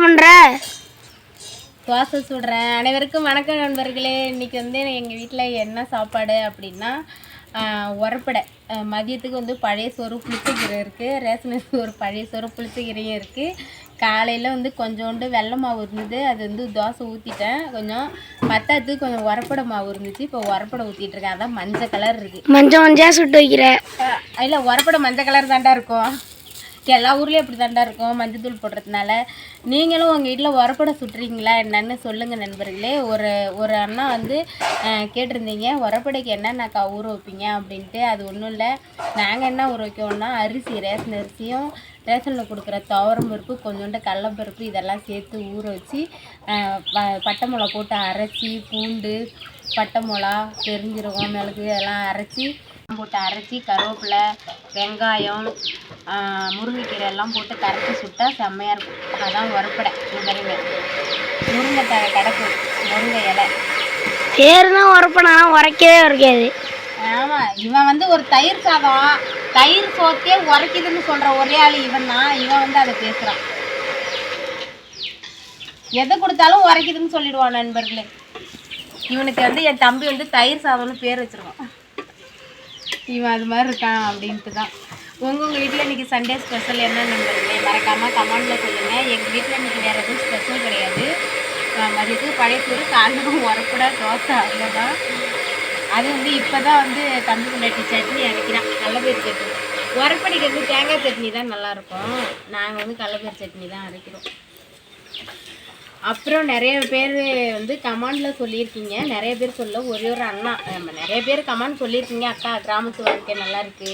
பண்ற? தோசை சுடுறேன். அனைவருக்கும் வணக்கம் நண்பர்களே. இன்னைக்கு வந்து எங்கள் வீட்டில் என்ன சாப்பாடு அப்படின்னா உரப்படை. மதியத்துக்கு வந்து பழைய சோறு புளிச்சக்கீரை இருக்குது ரேஷன் ஒரு பழைய சோறு புளிச்சக்கீரையும் இருக்குது காலையில் வந்து கொஞ்சோண்டு வெள்ளை மாவு இருந்தது. அது வந்து தோசை ஊற்றிட்டேன் கொஞ்சம் பத்தாத்துக்கு கொஞ்சம் உரப்படை மாவு இருந்துச்சு. இப்போ உரப்படை ஊற்றிட்டு இருக்கேன். அதான் மஞ்சள் கலர் இருக்குது மஞ்சள் மஞ்சா சுட்டு வைக்கிற? இல்லை உரப்படை மஞ்சள் கலர் தாண்டா இருக்கும். எல்லா ஊர்லேயும் அப்படி தாண்டா இருக்கும் மஞ்சத்தூள் போடுறதுனால. நீங்களும் உங்கள் வீட்டில் உரப்படை சுட்டுறீங்களா என்னன்னு சொல்லுங்கள் நண்பர்களே. ஒரு ஒரு அண்ணா வந்து கேட்டிருந்தீங்க உரப்படைக்கு என்னென்னக்கா ஊற வைப்பீங்க அப்படின்ட்டு. அது ஒன்றும் இல்லை. நாங்கள் என்ன ஊற வைக்கோம்னா அரிசி ரேஷன் அரிசியும் ரேஷனில் கொடுக்குற துவரம் பருப்பு கொஞ்சோண்டு கடலப்பருப்பு இதெல்லாம் சேர்த்து ஊற வச்சு ப- பட்டை மிளகா போட்டு அரைச்சி பூண்டு பட்டை மிளகா பெருஞ்சீரகம் மிளகு இதெல்லாம் அரைச்சி போட்டு அரைச்சி கருவேப்பிலை வெங்காயம் முருங்கைக்கீரை எல்லாம் போட்டு கரைச்சி சுட்டா செம்மையாக இருக்கும். அதான் உரப்படை பாருங்க முருங்கை த கிடக்கு முருங்கை இலை. பேர் தான் உரப்பனா உரைக்கவே உரைக்காது. ஆமாம் இவன் வந்து ஒரு தயிர் சாதம். தயிர் சோத்தே உரைக்குதுன்னு சொல்கிற ஒரே ஆள் இவன் தான். இவன் வந்து அதை பேசுகிறான் எதை கொடுத்தாலும் உரைக்குதுன்னு சொல்லிடுவான் நண்பர்களே. இவனுக்கு வந்து என் தம்பி வந்து தயிர் சாதம்னு பேர் வச்சிருக்கான். இவன் அது மாதிரி இருக்கான் அப்படின்ட்டு தான். உங்கள் உங்கள் வீட்டில் இன்றைக்கி சண்டே ஸ்பெஷல் என்ன நம்புறீங்க மறக்காமல் கமெண்டில் சொல்லுங்கள் எங்கள் வீட்டில் இன்றைக்கி வேறு எதுவும் ஸ்பெஷல் கிடையாது. அஹ் மதியத்துக்கு பழைய சோறு காலையில் உரப்பட தோசை அவ்வளோதான் அது வந்து இப்போ தான் வந்து தம்பி பிள்ளாட்டி சட்னி அரைக்கிறான் கடலப்பயிர் சட்னி. உரப்படிக்கிறது வந்து தேங்காய் சட்னி தான் நல்லாயிருக்கும் நாங்கள் வந்து கடலப்பயிர் சட்னி தான் அரைக்கிறோம். அப்புறம் நிறைய பேர் வந்து கமாண்டில் சொல்லியிருக்கீங்க. நிறைய பேர் சொல்ல ஒரே ஒரு அண்ணா. நம்ம நிறைய பேர் கமாண்ட் சொல்லியிருக்கீங்க. அக்கா கிராமத்து வாழ்க்கை நல்லா இருக்குது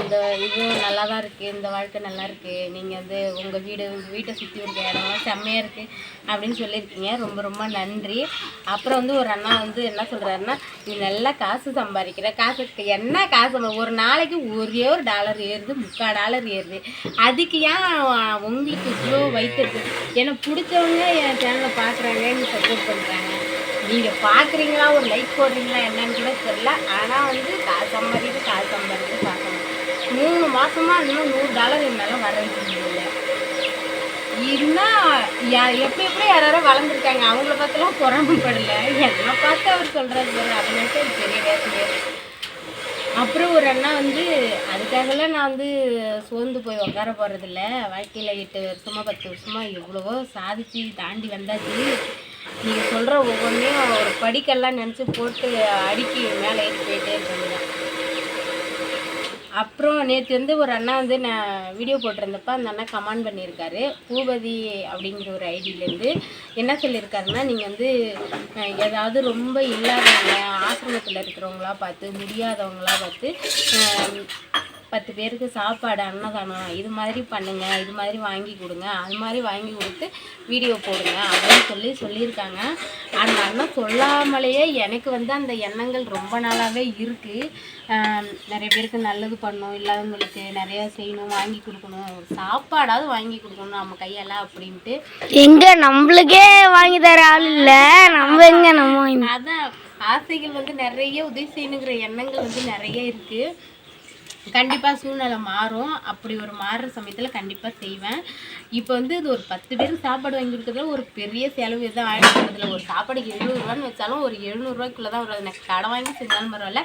இந்த இதுவும் நல்லா தான் இருக்குது இந்த வாழ்க்கை நல்லா இருக்குது நீங்கள் வந்து உங்கள் வீடு உங்கள் வீட்டை சுற்றி இருக்க இடம்லாம் செம்மையாக இருக்குது அப்படின்னு சொல்லியிருக்கீங்க. ரொம்ப ரொம்ப நன்றி. அப்புறம் வந்து ஒரு அண்ணா வந்து என்ன சொல்கிறாருன்னா நீ நல்லா காசு சம்பாதிக்கிற. காசு என்ன காசு? ஒரு நாளைக்கு ஒரே ஒரு டாலர் ஏறுது. முக்கால் டாலர் ஏறுது. அதுக்கு ஏன் உங்களுக்கு இவ்வளோ வைத்திருக்கு எனக்கு பிடிச்சவங்க என் சேனலை பார்க்குறாங்க சப்போர்ட் பண்ணுறாங்க நீங்கள் பார்க்குறீங்களா ஒரு லைக் போடுறீங்களா என்னன்னு கூட தெரியல. ஆனால் வந்து காசு சம்பாதிக்க காசு சம்பாதிக்க பார்க்கணும். மூணு மாதமாக இன்னும் நூறு டாலர் என்னால் வரது முடியல. இன்னும் யா- எப்படி எப்படி யாராரோ வளர்ந்துருக்காங்க அவங்கள பார்த்துலாம் பொறாமப்படல. என்னை பார்த்து அவர் சொல்கிறாரு பாரு அதை நினைச்சு பெரிய வேலையே அப்புறம் ஒரு அண்ணா வந்து அதுக்காகலாம் நான் வந்து சோர்ந்து போய் உட்கார போகிறதில்ல வாழ்க்கையில் எட்டு வருஷமா பத்து வருஷமா எவ்வளவோ சாதிச்சு தாண்டி வந்தாச்சு. நீங்கள் சொல்கிற ஒவ்வொன்றையும் ஒரு படிக்கெல்லாம் நினச்சி போட்டு அடுக்கி மேலே ஏறி போயிட்டே இருக்காங்க. அப்புறம் நேற்று வந்து ஒரு அண்ணா வந்து நான் வீடியோ போட்டிருந்தப்ப அந்த அண்ணா கமெண்ட் பண்ணியிருக்காரு. பூபதி அப்படிங்கிற ஒரு ஐடியிலேருந்து என்ன சொல்லியிருக்காருன்னா நீங்கள் வந்து ஏதாவது ரொம்ப இல்லாதவங்க ஆசிரமத்தில் இருக்கிறவங்களா பார்த்து முடியாதவங்களா பார்த்து பத்து பேருக்கு சாப்பாடு அன்னதானம் இது மாதிரி பண்ணுங்க இது மாதிரி வாங்கி கொடுங்க அது மாதிரி வாங்கி கொடுத்து வீடியோ போடுங்க அப்படின்னு சொல்லி சொல்லியிருக்காங்க. அந்த அண்ணன் சொல்லாமலேயே எனக்கு வந்து அந்த எண்ணங்கள் ரொம்ப நாளாகவே இருக்குது நிறைய பேருக்கு நல்லது பண்ணணும் இல்லாதவங்களுக்கு நிறைய செய்யணும் வாங்கி கொடுக்கணும். சாப்பாடாவது வாங்கி கொடுக்கணும் நம்ம கையால் அப்படின்ட்டு. எங்க? நம்மளுக்கே வாங்கி தர ஆள் இல்ல. நம்ம எங்க நம்ம அதான் ஆசைகள் வந்து நிறைய உதவி செய்யணுங்கிற எண்ணங்கள் வந்து நிறைய இருக்குது கண்டிப்பாக சூழ்நிலை மாறும். அப்படி ஒரு மாறுற சமயத்தில் கண்டிப்பாக செய்வேன். இப்போ வந்து இது ஒரு பத்து பேர் சாப்பாடு வாங்கி கொடுக்குறதுல ஒரு பெரிய செலவு எதுவும் ஆகிடுறதுல ஒரு சாப்பாடு எழுநூறுவான்னு வச்சாலும் ஒரு எழுநூறுவாய்க்குள்ளே தான் வரும். எனக்கு கடை வாங்கி செஞ்சாலும் பரவாயில்ல.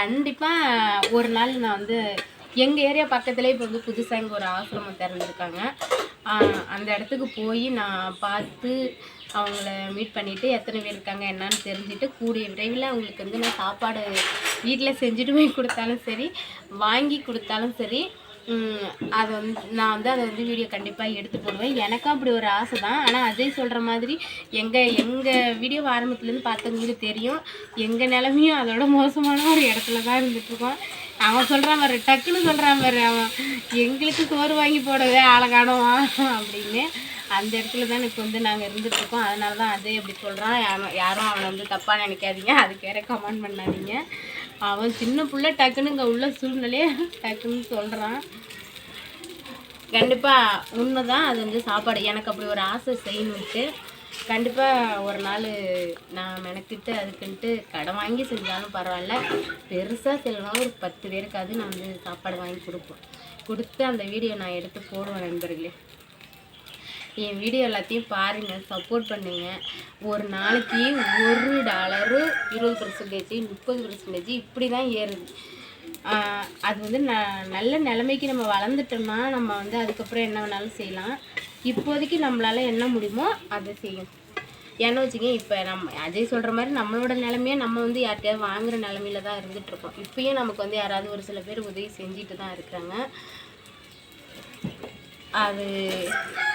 கண்டிப்பாக ஒரு நாள் நான் வந்து எங்கள் ஏரியா பக்கத்துலேயே இப்போ வந்து புதுசாக இங்கே ஒரு ஆசிரமம் திறந்துருக்காங்க. அந்த இடத்துக்கு போய் நான் பார்த்து அவங்கள மீட் பண்ணிவிட்டு எத்தனை பேர் இருக்காங்க என்னன்னு தெரிஞ்சுட்டு கூடிய விரைவில் அவங்களுக்கு வந்து நான் சாப்பாடு வீட்டில் செஞ்சுட்டு போய் கொடுத்தாலும் சரி வாங்கி கொடுத்தாலும் சரி அதை வந்து நான் வந்து அதை வந்து வீடியோ கண்டிப்பாக எடுத்து போடுவேன். எனக்கும் அப்படி ஒரு ஆசை தான் ஆனால் அஜய் சொல்கிற மாதிரி எங்கள் எங்கள் வீடியோ ஆரம்பத்துலேருந்து பார்த்தவங்களுக்கு தெரியும் எங்கள் நிலமையும் அதோட மோசமான ஒரு இடத்துல தான் இருந்துட்டுருக்கோம். அவன் சொல்கிறான் பாரு டக்குன்னு சொல்கிறான் பாரு அவன் எங்களுக்கு சோறு வாங்கி போடவே ஆளை காணுவான் அப்படின்னு. அந்த இடத்துல தான் இப்போ வந்து நாங்கள் இருந்துகிட்ருக்கோம் அதனால தான் அதே அப்படி சொல்கிறான் யாரும் யாரும் அவனை வந்து தப்பாக நினைக்காதீங்க. அதுக்கு கமெண்ட் பண்ணாதீங்க. அவன் சின்ன பிள்ளை டக்குன்னு இங்கே உள்ள சூழ்நிலையே டக்குன்னு சொல்கிறான் கண்டிப்பாக உண்மை தான் அது வந்து சாப்பாடு. எனக்கு அப்படி ஒரு ஆசை செய்யணுட்டு கண்டிப்பாக ஒரு நாள் நான் மெனக்கிட்டு அதுக்குன்ட்டு கடன் வாங்கி செஞ்சாலும் பரவாயில்ல. பெருசாக செல்லணும் ஒரு பத்து பேருக்காவது நான் வந்து சாப்பாடு வாங்கி கொடுப்போம். கொடுத்து அந்த வீடியோ நான் எடுத்து போடுவேன் நண்பர்களே. என் வீடியோ எல்லாத்தையும் பாருங்கள் சப்போர்ட் பண்ணுங்கள் ஒரு நாளைக்கு ஒரு டாலரு இருபது பர்சன்டேஜ் முப்பது பர்சன்டேஜ் இப்படி தான் ஏறுது அது வந்து ந நல்ல நிலைமைக்கு நம்ம வளர்ந்துட்டோம்னா நம்ம வந்து அதுக்கப்புறம் என்ன வேணாலும் செய்யலாம். இப்போதைக்கு நம்மளால என்ன முடியுமோ அதை செய்யும் ஏன்னா வச்சுங்க இப்போ நம்ம அஜய் சொல்கிற மாதிரி நம்மளோட நிலமையே நம்ம வந்து யார்கிட்டயாவது வாங்குற நிலமையில தான் இருந்துகிட்ருக்கோம் இப்போயும் நமக்கு வந்து யாராவது ஒரு சில பேர் உதவி செஞ்சுட்டு தான் இருக்கிறாங்க. அது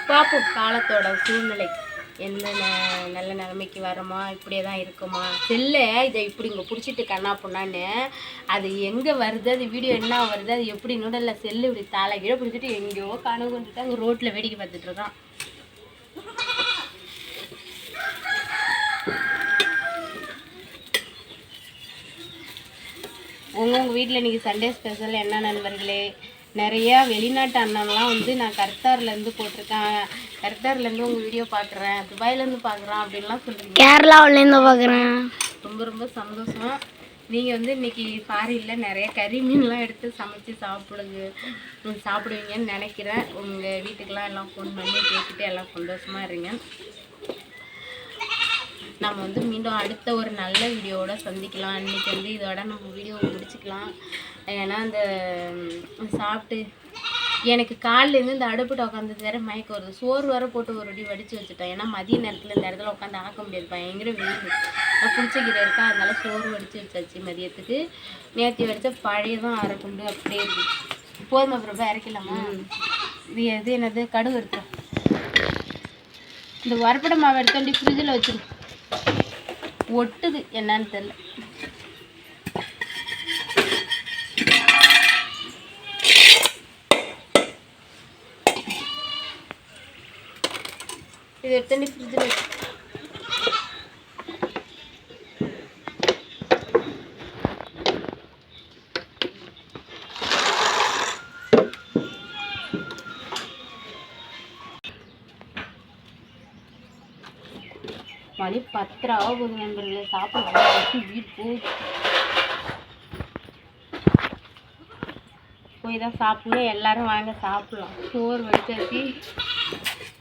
பார்ப்போம் காலத்தோட சூழ்நிலை. என்னென்ன நல்ல நிலைமைக்கு வரமா இப்படியே தான் இருக்குமா? செல்ல இதை இப்படி இங்கே பிடிச்சிட்டு கண்ணா பொண்ணான்னு. அது எங்கே வருது அது வீடியோ என்ன வருது அது எப்படி நூடலில் செல்லு இப்படி தலை கீழே பிடிச்சிட்டு எங்கேயோ கனவு கொண்டுட்டு அங்கே ரோட்டில் வேடிக்கை பார்த்துட்டு இருக்கான். உங்க உங்கள் வீட்டில் இன்றைக்கி சண்டே ஸ்பெஷல் என்ன நண்பர்களே? நிறையா வெளிநாட்டு அண்ணன்லாம் வந்து நான் கர்த்தார்லேருந்து போட்டிருக்கேன். கர்த்தார்லேருந்து உங்கள் வீடியோ பார்க்குறேன். துபாயிலேருந்து பார்க்குறேன் அப்படின்லாம் சொல்கிறீங்க கேரளாவிலேருந்து பார்க்குறேன். ரொம்ப ரொம்ப சந்தோஷம். நீங்கள் வந்து இன்னைக்கு ஃபாரின்ல நிறைய கறி மீன்லாம் எடுத்து சமைச்சு சாப்பிடுங்க. சாப்பிடுவீங்கன்னு நினைக்கிறேன். உங்கள் வீட்டுக்கெல்லாம் எல்லாம் ஃபோன் பண்ணி பேசிட்டு எல்லாம் சந்தோஷமாக இருங்க. நம்ம வந்து மீண்டும் அடுத்த ஒரு நல்ல வீடியோவோட சந்திக்கலாம். இன்னைக்கு வந்து இதோட நம்ம வீடியோ முடிச்சுக்கலாம். ஏன்னா அந்த சாப்பிட்டு எனக்கு காலிலேருந்து இந்த அடுப்புட்ட உட்காந்தது வேற மயக்கம் வருது. சோறு வேற போட்டு ஒரு அடி வடித்து வச்சுட்டேன். ஏன்னா மதிய நேரத்தில் இந்த இடத்துல உட்காந்து ஆக்க முடியாது. பயங்கர வெயில். புளிச்சக்கீரை இருக்கா? அதனால சோறு வடித்து வச்சாச்சு மதியத்துக்கு. நேற்று வடித்த பழையதும் அரை குண்டு அப்படியே இருக்கு. போதுமா பிரபா? இறக்கலாமா இது எது? என்னது? கடுகு இருக்கு? இந்த வரப்பட மாவு எடுத்தாண்டி ஃப்ரிட்ஜில் வச்சிரு. ஒட்டுது என்னன்னு தெரியல. இது எடுத்தாண்டி ஃப்ரிட்ஜில் மணி பத்தரை போகுது நண்பர்களே சாப்பிட்டு வீடு போகுது. போய் தான் சாப்பிடணும். எல்லாரும் வாங்க சாப்பிட்லாம். சோறு வடிச்சாச்சு.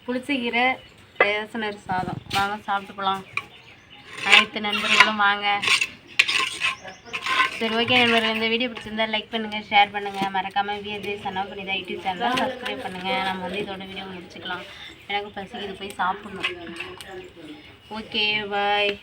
புளிச்சக்கீரை ரேசனர் சாதம். வாங்க சாப்பிட்டு போகலாம் அனைத்து நண்பர்களும் வாங்க. சரி ஓகே நண்பர்கள். இந்த வீடியோ பிடிச்சிருந்தா லைக் பண்ணுங்கள் ஷேர் பண்ணுங்கள் மறக்காமல் விஎஸ்ஏ சன்னா பண்ணிதா யூடியூப் சேனலை சப்ஸ்கிரைப் பண்ணுங்கள் நம்ம வந்து இதோட வீடியோ முடிச்சுக்கலாம். எனக்கு பசிக்குது போய் சாப்பிடணும். Okay bye